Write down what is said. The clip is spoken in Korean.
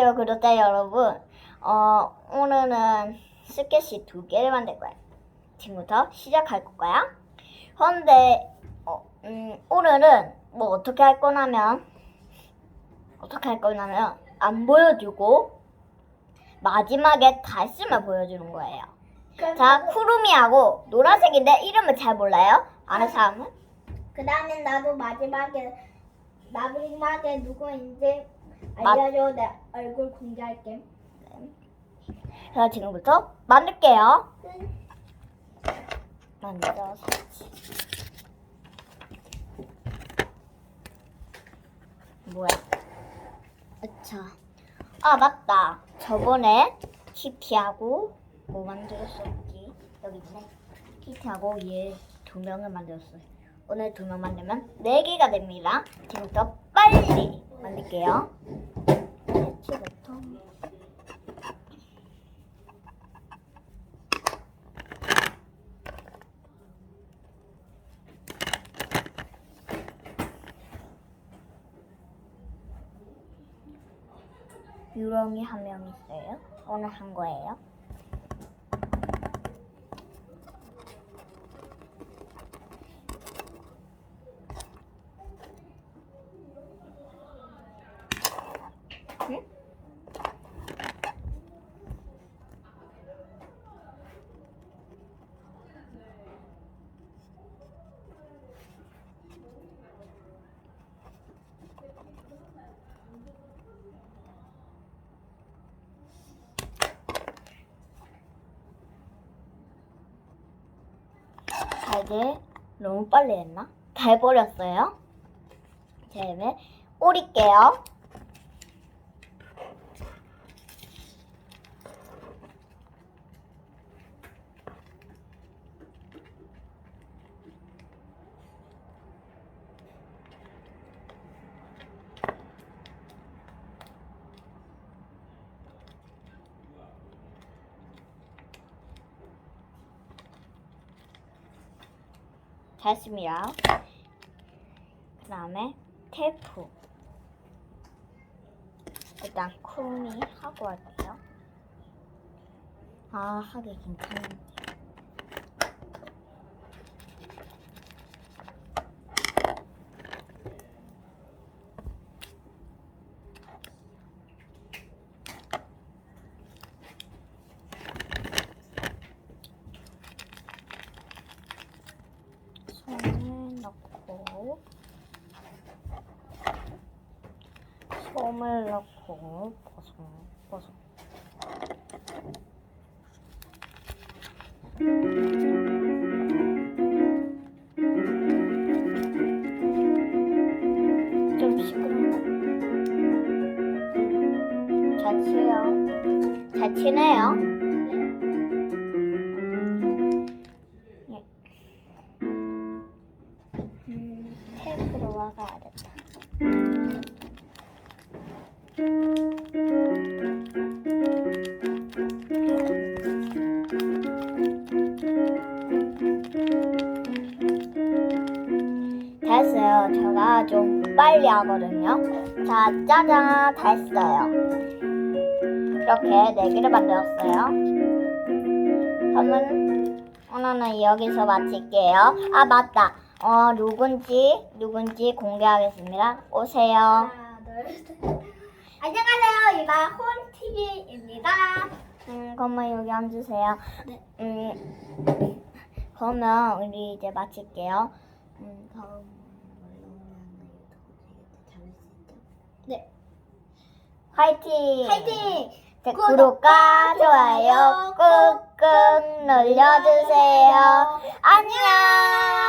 안녕하세요 구독자 여러분. 어 오늘은 스케치 두 개를 만들 거예요 지금부터 시작할 거야. 그런데 어, 음, 오늘은 뭐 어떻게 할 거냐면 어떻게 할 거냐면 안 보여주고 마지막에 달심을 보여주는 거예요. 자 쿠루미하고 노란색인데 이름을 잘 몰라요? 아는 사람은? 그 다음에 나도 마지막에 마지막에 누구인지 마- 알려줘 내 얼굴 공개할게. 자 지금부터 만들게요 만들어서 뭐야? 아차. 아 맞다. 저번에 키티하고 뭐 만들었었지? 여기 있네. 키티하고 얘 두 명을 만들었어요. 오늘 두 명 만들면 네 개가 됩니다. 지금부터 빨리 만들게요. 배치부터. 유령이 한 명 있어요. 오늘 한 거예요. 자, 이제 너무 빨리 했나? 다 해버렸어요. 자, 이제 오릴게요. 됐습니다. 그 다음에 테이프. 일단 쿠미 하고 할게요. 아, 하기 괜찮은데. 손을 넣고 솜을 넣고 버섯 버섯. 좀 시끄러워 잘 치네요 가야겠다. 됐어요. 제가 좀 빨리 하거든요. 자, 짜잔, 다 했어요. 이렇게 네 개를 만들었어요. 그러면 오늘은 여기서 마칠게요. 아, 맞다. 어, 누군지, 누군지 공개하겠습니다. 오세요. 하나, 둘, 셋. 안녕하세요. 이바 홈TV입니다. 음, 그러면 여기 앉으세요. 네. 음, 그러면 우리 이제 마칠게요. 음, 다음 네. 화이팅! 파이팅! 네, 구독과 좋아요 꾹꾹 눌러주세요. 안녕!